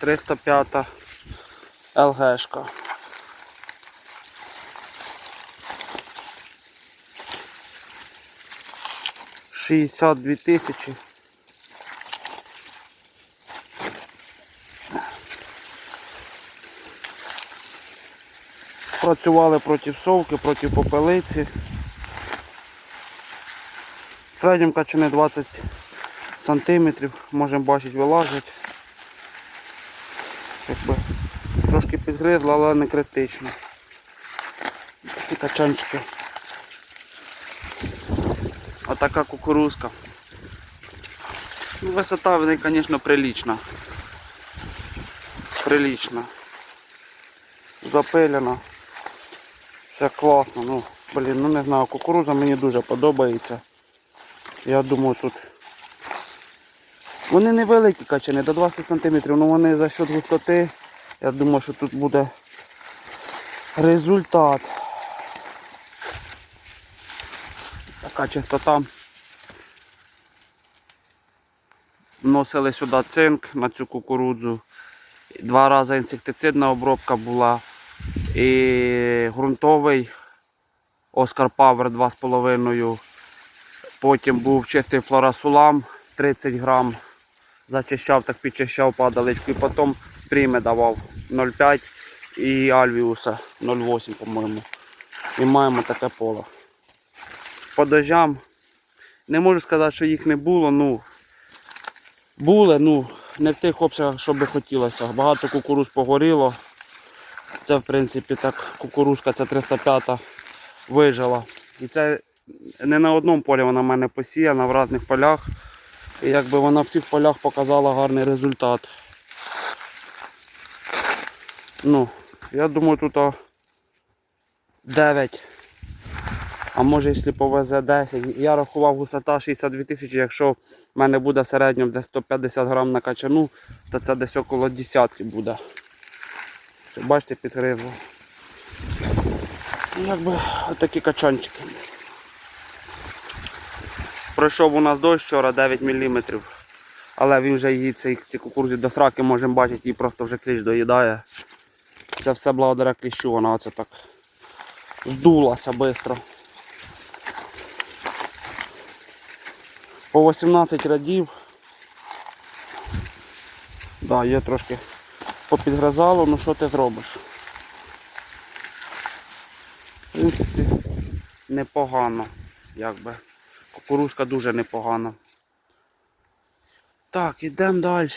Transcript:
305 ЛГшка. Шістдесят дві тисячі. Працювали проти совки, проти попелиці. В середньому качани 20 сантиметрів, можемо бачити, вилазять. Якби трошки підгризла, але не критично. Такі качанчики. Отака кукурузка. Ну, Висота в неї, звісно, прилічна. Прилічна. Запилена. Все класно. Ну, блін, ну не знаю, кукуруза мені дуже подобається. Я думаю тут. Вони невеликі качани, до 20 см, але вони за счет густоти. Я думаю, що тут буде результат. Така чистота. Вносили сюди цинк на цю кукурудзу. Два рази інсектицидна обробка була. І ґрунтовий Оскар Павер 2,5. Потім був чистий флорасулам 30 грам. Зачищав, так підчищав падаличку. І потім прийме давав 0,5 і Альвіуса 0,8, по-моєму. І маємо таке поле. По дождям. Не можу сказати, що їх не було. Ну, були, ну, не в тих обсягах, що би хотілося. Багато кукуруз погоріло. Це в принципі так кукурузка, це 305 вижила. І це не на одному полі вона в мене посіяна, в різних полях. І якби вона в всіх полях показала гарний результат. Ну, я думаю, тут 9. А може, якщо повезе 10. Я рахував густота 62 тисячі, якщо в мене буде в середньому десь 150 грам на качану, то це десь около десятки буде. Бачите, підгризло. Ну, Якби отакі качанчики. Пройшов у нас дощ вчора 9 мм. Але він вже її ці, ці кукурузі до сраки можемо бачити, її просто вже кліщ доїдає. Це все благодаря кліщу, вона оце так здулася швидко. По 18 радів. Да, є трошки попідгризало, ну що ти зробиш? В принципі, непогано, якби. Кукурузка дуже непогана. Так, ідемо далі.